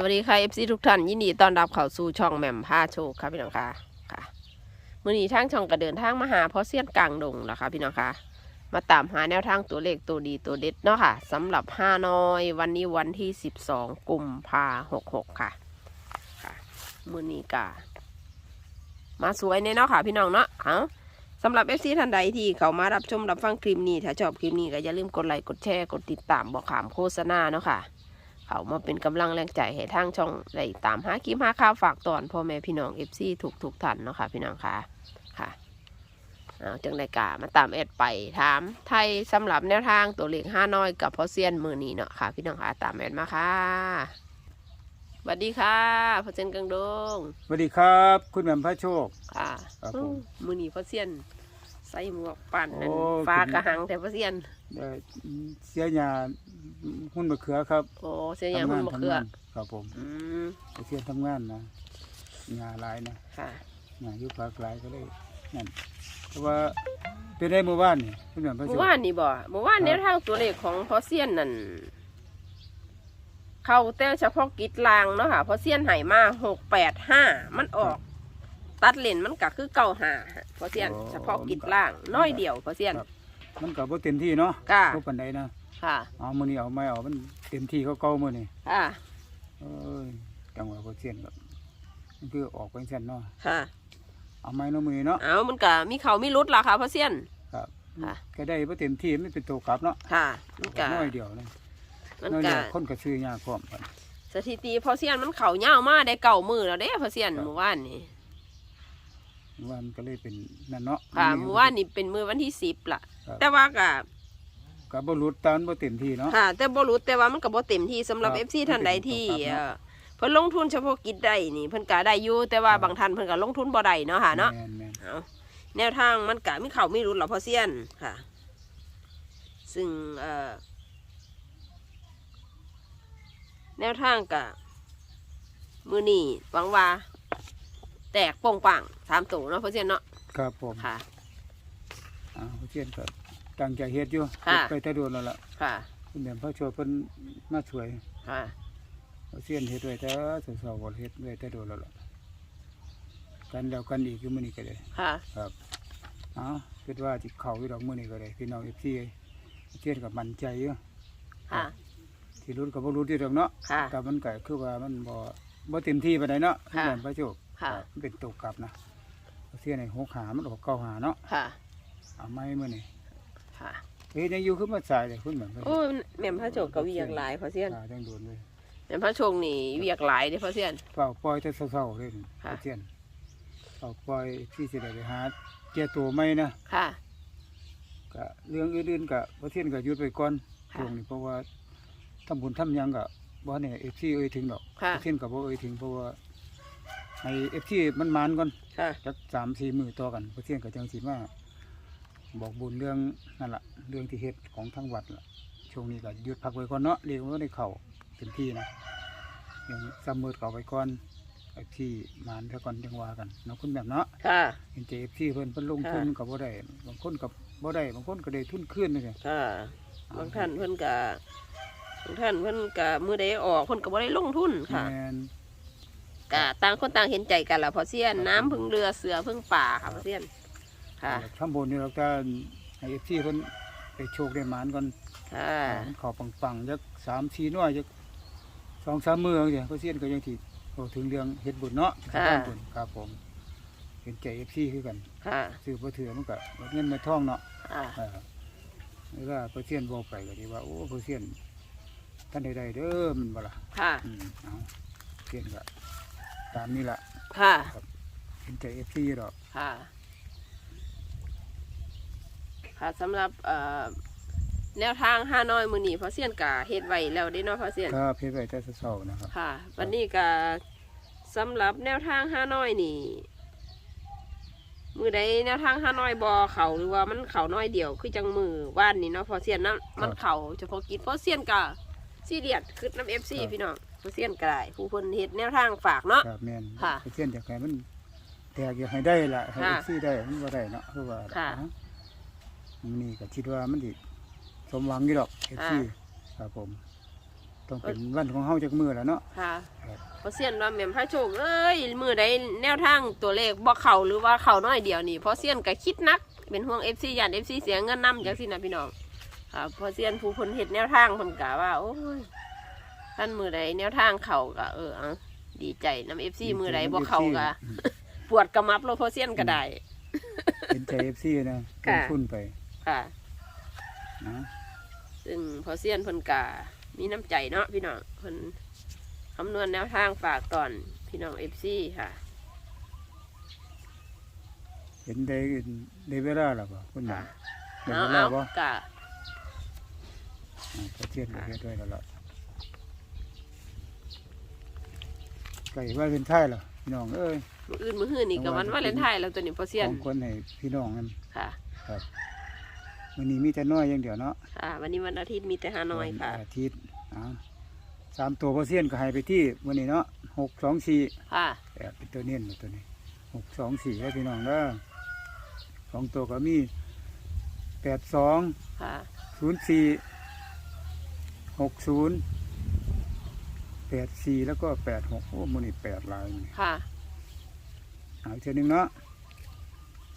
สวัสดีค่ะ FC ทุกท่านยินดีต้อนรับเข้าสู่ช่องแหม่มผ้าโชคครับพี่น้องค่ะค่ะมื่อนี้ทางช่องก็เดินทางมาหาพ่อเซียนกลางดงนะคะพี่น้องค่ะมาตามหาแนวทางตัวเลขตัวดีตัวเด็ดเนาะค่ะสำหรับห้าน้อยวันนี้วันที่12กุมภาหกหกค่ะค่ะมื่อนี้กะมาสวยเนเนาะค่ะพี่น้องเนาะเอาสำหรับ FC ท่านใดที่เขามารับชมรับฟังคลิปนี้ถ้าชอบคลิปนี้ก็อย่าลืมกดไลค์กดแชร์กดติดตามบอกขามโฆษณาเนาะค่ะ เขามาเป็นกำลังแรงใจให้ทางช่องได้ตามหาคลิปหาข่าวฝากตอนพ่อแม่พี่น้องเอฟซีถูกทุกๆท่านเนาะค่ะพี่น้องค่ะค่ะเอาจังไดกามาตามแอดไปถามไทยสำหรับแนวทางตัวเลขห้าน้อยกับพ่อเซียนมือนี้เนาะค่ะ พี่น้องค่ะตามแอดมาค่ะสวัสดีค่ะพ่อเซียนกังดงสวัสดีครับ คุณแหม่มพระโชค ค่ะครับผมอู้มือนี้พ่อเซียนใส่หมวกปั่นนั่นโอ้ ฟ้าคุณกระหังแต่พ่อเซียนเอ่อเสียหยา หุ้นมะเขือครับโอ้เสียอย่างหุ่นมะเขือทำงานครับผมอืมเสียทำงานนะงาหลายนะค่ะงาอยุคภาคหลายก็เลยนั่นเพราะว่าเป็นได้เมื่อวานนี่คุณแหม่มพระโชเมื่คอวานนี่บ่เมื่อวานครับแนวทางตัวเลขของพอเซียนนั่นเข้าแต่เฉพาะกิจลางเนาะค่ะพอเซียนใหายมาหกแปดห้ามันออก ตัดเลนมันก็คือเก่าหาพอเซียนเฉพาะกิจล่างน้อยเดียวพอเซียนมันก็บ่เต็มที่เนาะค่ะบ่ปานใดนะ ค่ะ เอามื้อนี้เอาไม่เอามันเต็มที่เขาเก่ามื้อนี้ค่ะ เอ้ยจังหวะบ่เสียนแบบมันคือออกไปซั่นเนาะค่ะ เอาไม้เนาะมื้อนี้เนาะเอามันก็มีเขามีรุดล่ะค่ะพอเซียน ครับค่ะ ก็ได้บ่เต็มที่มันเป็นตัวกลับเนาะค่ะ มันก็น้อยเดียวนะมันน้อยก็เดียวคนก็ซื้อยากพร้อมกันสถิติพอเซียนมันเข่าเย่าวมาได้เก่ามือแล้วเด้พอเซียนครับเมื่อวานนี่ว่ามันก็เลยเป็นนั่นเนาะค่ะเมื่อวานนี่เป็นมือวันที่สิบล่ะ ครับ แต่ว่าก็ ก็บ่หลุดตามบ่เต็มที่เนาะ ค่ะ แต่บ่รู้แต่ว่ามันก็บ่เต็มที่สำหรับ ครับ FC ท่านใดที่มันเป็นเอ่อเพิ่นลงทุนเฉพาะกิจได้นี่เพิ่นก็ได้อยู่แต่ว่าครับบางท่านเพิ่นก็ลงทุนบ่ได้เนาะค่ะเนาะ แม่นแม่นเอาแนวทางมันก็มีเข้ามีรุดหรอพอเซียนค่ะ ซึ่งเอ่อแนวทางก็มื้อนี้หวังว่า แตกโป่งปังสามตัวเนาะพอเซียนเนาะครับผมค่ะ อ่าเชียนก็ ตั้งใจเฮ็ดอยู่ค่ะ เฮ็ดไปแต่โดนแล้วล่ะค่ะ คุณแม่นพระช่วยเพิ่นมาช่วยค่ะเชียนเฮ็ดไว้แต่เช้าๆบ่เฮ็ดไว้แต่โดนแล้วล่ะกันแล้วกันอีกอยู่มื้อนี้ก็ได้ ค่ะ ครับเอาคิดว่าสิเข้าอยู่ดอกมื้อนี้ก็ได้พี่น้อง FC เชียนก็มั่นใจอยู่ค่ะที่รู้ก็บ่รู้ที่ดอกเนาะค่ะ แต่มันก็คือว่ามันบ่บ่เต็มที่ปานใดเนาะค่ะ แม่นพระโชคค่ะครับมันเป็นตกกลับนะเสียในหกหามันออกเก้าหาเนาะค่ะ เอาไม้มื้อนี่ ค่ะเฮ้ยยังอยู่คือมาสายเลยคุณเหมือนพระโชโอ้คยแม่นพระโจกก็เวียกหลายพอเซียนอ่าจังโดนเลยแม่นพระโชคนี่เวียกหลายเด้อพอเซียนเฝ้าปล่อยแต่เศร้าๆเลยค่ะ เสียนเฝ้าปล่อยที่สิได้ไปหาเจ้าตัวไม่นะค่ะ ก็เรื่องอื่นๆก็บ่เทียนก็หยุดไปก่อนค่ะ ช่วงนี้เพราะว่าทำบุญทำหยังก็บ่เนี่ย FC เอ่ยถึงดอกค่ะเทียนก็บ่เอ่ยถึงเพราะว่าให้ FC มันมานก่อน ค่ะ จักสามสี่มือต่อกันเพราะเที่ยงกับจังสีมา บอกบุญเรื่องนั่นแหละเรื่องที่เฮ็ดของทั้งวัดล่ะช่วงนี้ก็หยุดพักไว้ก่อนเนาะเรียกว่าได้เข่าเต็มที่นะยังซัมเมอร์เก่าไปก่อนไอ้ที่มานเท่าก่อนจังว่ากันเนาะคุณแบบเนาะค่ะเห็นเจฟที่เพิ่นเพิ่นลงทุนกับบ่ได้บางคนกับบ่ได้บางคนก็ได้ทุนขึ้นนี่ไงค่ะบางท่านเพิ่นก็บางท่านเพิ่นก็มือใดออกเพิ่นก็บ่ได้ลงทุนค่ะแม่นก็ต่างคนต่างเห็นใจกันล่ะพอเซียนครับน้ำพึ่งเรือเสือพึ่งป่าค่ะพอเซียน ค่ะทำบุญนี่เราก็ให้เอฟซีเพิ่นไปโชคได้หมานก่อนค่ะมันเข้าปังๆจักสามสี่หน่วยจักสองสามมือจังซี่เพราะเซียนก็ยังที่โอ้ถึงเรื่องเฮ็ดบุญเนาะค่ะทำบุญครับผมเห็นใจเอฟซีคือกันค่ะซื้อบ่ถือมันก็ลดเงินมาท่องเนาะ อ่า เออเวลาเปอร์เซียนบอกไปก็ดีว่าโอ้เปอร์เซียนท่านใดๆเด้อมันบ่ล่ะค่ะ อืมเอาเซียนก็ตามนี้ล่ะค่ะ เห็นใจเอฟซีดอกค่ะ ค่ะสำหรับเอ่อแนวทางห้าน้อยมือนีพอเซียนกะเฮ็ดไว้แล้วได้เนาะพอเซียนก็เฮ็ดไว้แต่เช้าๆนะครับ ค่ะวันนี้ก็สำหรับแนวทางห้าน้อยนี่มือใดแนวทางห้าน้อยบอเขาหรือว่ามันเขาน้อยเดียวคือจังมือว่านนี่เนาะพอเซียนนะมันเขาเฉพาะกิจพอเซียนกะซีเรียสคือน้ำเอฟซีพี่น้องพอเซียนกได้ผู้คนเฮ็ดแนวทางฝากเนาะครับแม่นค่ะเปอร์เซียนอยากให้มันแตกอยากให้ได้ล่ะให้ค่ะเอฟซีได้มันบ่ได้เนาะคือว่าค่ะ เอ้ามันนี่ก็คิดว่ามันสิสมหวังอยู่ดอกเอฟซีครับผม ต้องเป็นวันของเฮาจักมือแล้วเนาะค่ะครับเพราะเซียนว่าแม่มพระโชคเอ้ยมือใดแนวทางตัวเลขบ่เข้าหรือว่าเข้าน้อยเดียวนี่เพราะเซียนก็คิดนักเป็นห่วง FC ย่าน FC เสียเงินนํจังซี่นะพี่น้องค่ะเพราะเซียนผู้เพิ่นเฮ็ดแนวทางเพิ่นก็ว่า โอ้ยท่านมือใดแนวทางเข้าก็เออเอาดีใจนํ FC มือใดบ่เข้าก็อืมปวดกระมับโลเพราะเซียนก็ได้เห็นใจ FC นะลค่ะงทุนไป ค่ะนะซึ่งพอเซียนเพิ่นกามีน้ำใจเนาะพี่น้องเพิ่นคำนวณแนวทางฝากตอนพี่น้องเอฟซีค่ะเห็นได้ได้เวลาแล้วบ่คุณหมอค่ะได้เอาเวลาเอาบ่กะอ่าก็เทียนก็เฮ็ดไว้แล้วล่ะไก่ว่าเป็นไทยเหรอพี่น้องเอ้ยมืออื่นมือหื้อนี่กับวันวาเลนไทน์แล้วตัวนี้พอเซียนของคนให้พี่น้องกันค่ะ ครับ วันนี้มีแต่น้อยอย่างเดียวเนาะค่ะวันนี้วันอาทิตย์มีแต่ฮานอยค่ะวันอาทิตย์อ่าสามตัวเปอร์เซ็นต์ก็ให้ไปที่วันนี้เนาะหกสองสี่ค่ะแอบเป็นตัวเน้นตัวนี้หกสองสี่แล้วพี่น้องเด้อสองตัวก็มีแปดสองค่ะศูนย์สี่หกศูนย์แปดสี่แล้วก็แปดหกโอ้มันนี่แปดลายนี่ค่ะเอาอีกเทีหนึ่งเนาะ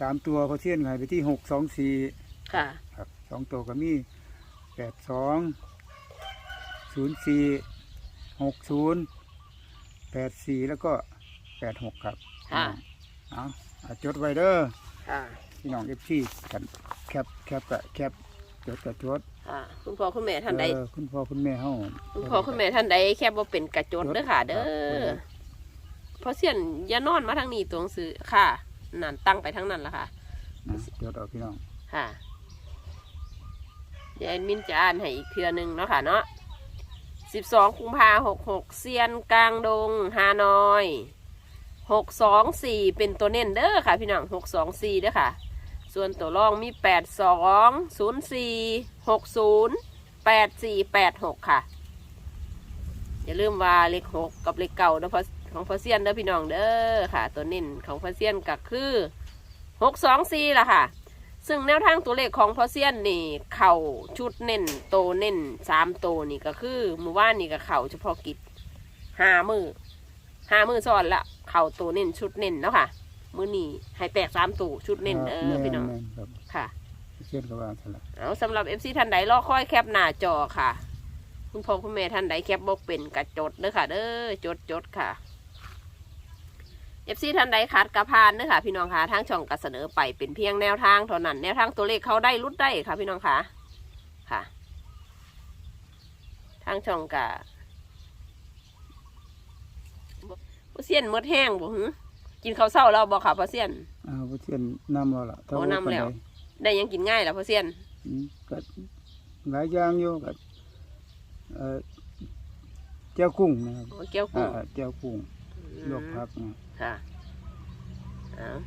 สามตัวเปอร์เซ็นต์ก็ให้ไปที่หกสองสี่ค่ะครับ สองตัวก็มีแปดสองศูนย์สี่หกศูนย์แปดสี่แล้วก็แปดหกครับค่ะเอาเอาจดไว้เด้อค่ะพี่น้องเอฟซีกันแคปแคปกะแคปจดกะจดค่ะคุณพ่อคุณแม่ท่านใด เออคุณพ่อคุณแม่เฮาคุณพ่อคุณแม่ท่านใดแค่บ่เป็นกระจดเด้อค่ะ เด้ครับอเพราะเซียนอย่านอนมาทางนี้ตัวหนังสือค่ะ นั่นตั้งไปทางนั้นละค่ะ นะจดเอาพี่น้อง ค่ะ เดี๋ยวแอดมินจะอ่านให้อีกเทือหนึ่งเนาะค่ะเนาะสิบสองกุมภาหกหกเซียนกลางดงฮานอยหกสองสี่เป็นตัวเน้นเด้อค่ะ พี่น้องหกสองสี่เด้อค่ะ ส่วนตัวรองมีแปดสองศูนย์สี่หกศูนย์แปดสี่แปดหกค่ะ อย่าลืมว่าเลขหกกับเลขเก่าเนาะพอของพอเซียนเด้อพี่น้องเด้อค่ะ ตัวเน้นของพอเซียนก็คือหกสองสี่ละค่ะ ซึ่งแนวทางตัวเลขของพอเซียนนี่ เข่าชุดเน้นโตเน้นสามโตนี่ก็คือมือว่านนี่ก็เข่าเฉพาะกิจห้ามือห้ามือซ้อนละเข่าโตเน้นชุดเน้นเนาะค่ะ มือนี่ให้แตกสามตัวชุดเน้นเออพี่น้องแม่ครับค่ะ เช่นกับว่าสละเอาสำหรับเอฟซีท่านใดรอคอยแคปหน้าจอค่ะ คุณพ่อคุณแม่ท่านใดแคปบอกเป็นกระจดเด้อค่ะ เด้อจดจดค่ะ เอฟซีท่านใดคัดกระพานเด้อค่ะพี่น้องค่ะทางช่องก็เสนอไปเป็นเพียงแนวทางเท่านั้นแนวทางตัวเลขเขาได้รุดได้ค่ะพี่น้องค่ะค่ะ ทางช่องกะพ่อเซียนหมดแห้งบ่หึกินข้าวเช้าแล้วบอกค่ะพ่อเซียนอ้าวเช่นนำเอาละโอ้นำแล้ว ได้หยังกินง่ายแล้วพ่อเซียนอืมก็หลายอย่างอยู่ก็เอ่อเจ้ากุ้งนะครับโอ้แก้วกุ้งอ่าเจ้ากุ้ง ลวกผักนะค่ะอ่า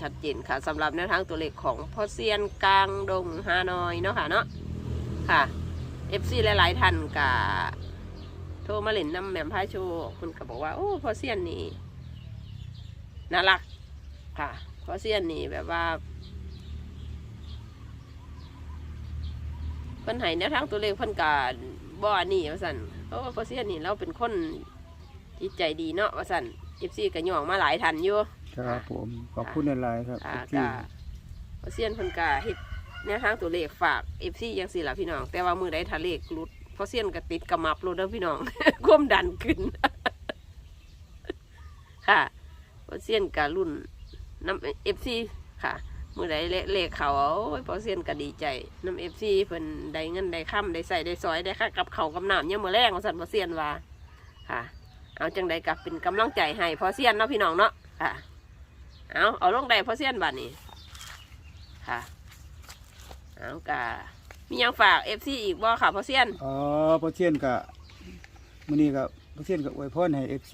ชัดเจนค่ะสำหรับแนวทางตัวเลขของพ่อเซียนกลางดงฮานอยเนาะค่ะเนาะค่ะเอฟซีหลายๆท่านกะโทรมาเล่นน้ำแหม่มพาโชว์คุณก็บอกว่าโอ้พ่อเซียนนี่น่ารักค่ะพ่อเซียนนี่แบบว่าเพิ่นให้แนวทางตัวเลขเพิ่นกะบ่อันนี่ว่าสั่นโอ้พ่อเซียนนี่เราเป็นคน จิตใจดีเนาะว่าสั่นเอฟซีก็ย่องมาหลายทันอยู่ ครับผมขอบคุณหลายๆครับค่ะที่กะพอเซียนเพิ่นกะเฮ็ดแนวทางตัวเลขฝากเอฟซีจังซี่ล่ะพี่น้อง แต่ว่ามือใดถ้าเลขหลุดพอเซียนก็ติดกระมับโลดเด้อพี่น้อง ความดันขึ้น ค่ะพอเซียนกะรุ่นน้ำเอฟซีค่ะ มือใดเลเลขเขาโอ้ยพอเซียนก็ดีใจน้ำเอฟซีเพิ่นได้เงินได้ค่ำได้ใส่ได้ซอยได้ค่ากับเขาวกับน้ำยังมือแรงของสันพอเซียนว่าค่ะ เอาจังใดกับเป็นกำลังใจให้พอเซียนเนาะพี่น้องเนาะค่ะเอาเอาลงได้พอเซียนบัดนี้ค่ะเอากะมีหยังฝากเอฟซีอีกบ่ค่ะพอเซียนอ๋อพอเชียนกะมื้อนี้ก็พอเชียนก็อวยพรให้ FC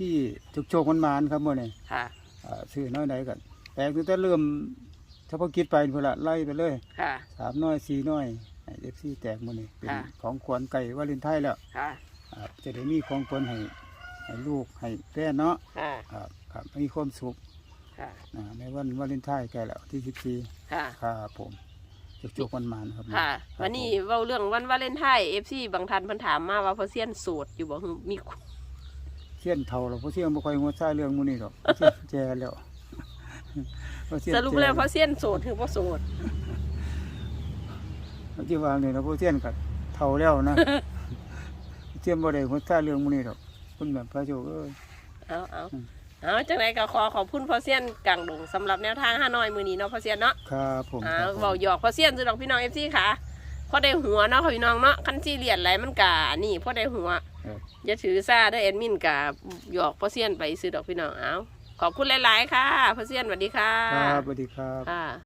ทุกโชคมันมานๆครับมื้อนี้ค่ะอ่าซื้อน้อยใดก็แตกตั้งแต่เริ่มเฉพาะกิจไปพุ่นละไล่ไปเลยค่ะสามน้อยสี่น้อยให้ FC แตกมื้อนี้เป็นค่ะของขวัญไก่วาเลนไทน์แล้วค่ะอ่าจะได้มีของขวัญให้ ให้ลูกให้แฟนเนาะค่ะ ครับครับมีความสุขค่ะอ่าในวันวาเลนไทน์ใกล้แล้วที่ค่ะ14ครับผมจุกจุกมันมันๆครับค่ะรับวันนี้ผมเว้าเรื่องวันวาเลนไทน์เอฟซีบางท่านเพิ่นถามมาว่าพอเซียนโสดอยู่บ่ฮึมีเสี้ยนเท่าเราเพราะเสี้ยนบ่ค่อยงดซ่าเรื่องหมูนี่หรอกเสี้ยนแจแล้วเพาะเสี้ยนสรุปจแล้วพอเซียนโสดคือบ่โสด ที่ว่าเนี่ยนะเพราะเสี้ยนก็เท่าแล้วนะเสี้ยนบ่ได้งดซ่าเรื่องหมูนี่หรอก คุณแบบพระโจเอ้ย เอาเอาอืม เอาจังไดก็ขอขอบคุณพอเซียนกังดงสำหรับแนวทางห้าน้อยมื้อนี้เนาะพอเซียนเนาะครับผมอ่าครับผมเว้าหยอกพอเซียนซื้อดอกพี่น้อง FC ค่ะพอได้หัวเนาะค่ะพี่น้องเนาะคันซีเรียสอะไรมันกะนี่พอได้หัวเอออย่าถือซาเด้อแอดมินกะหยอกพอเซียนไปซื้อดอกพี่น้องเอาขอบคุณหลาย ๆ ค่ะพอเซียนสวัสดีค่ะครับสวัสดีครับ ค่ะ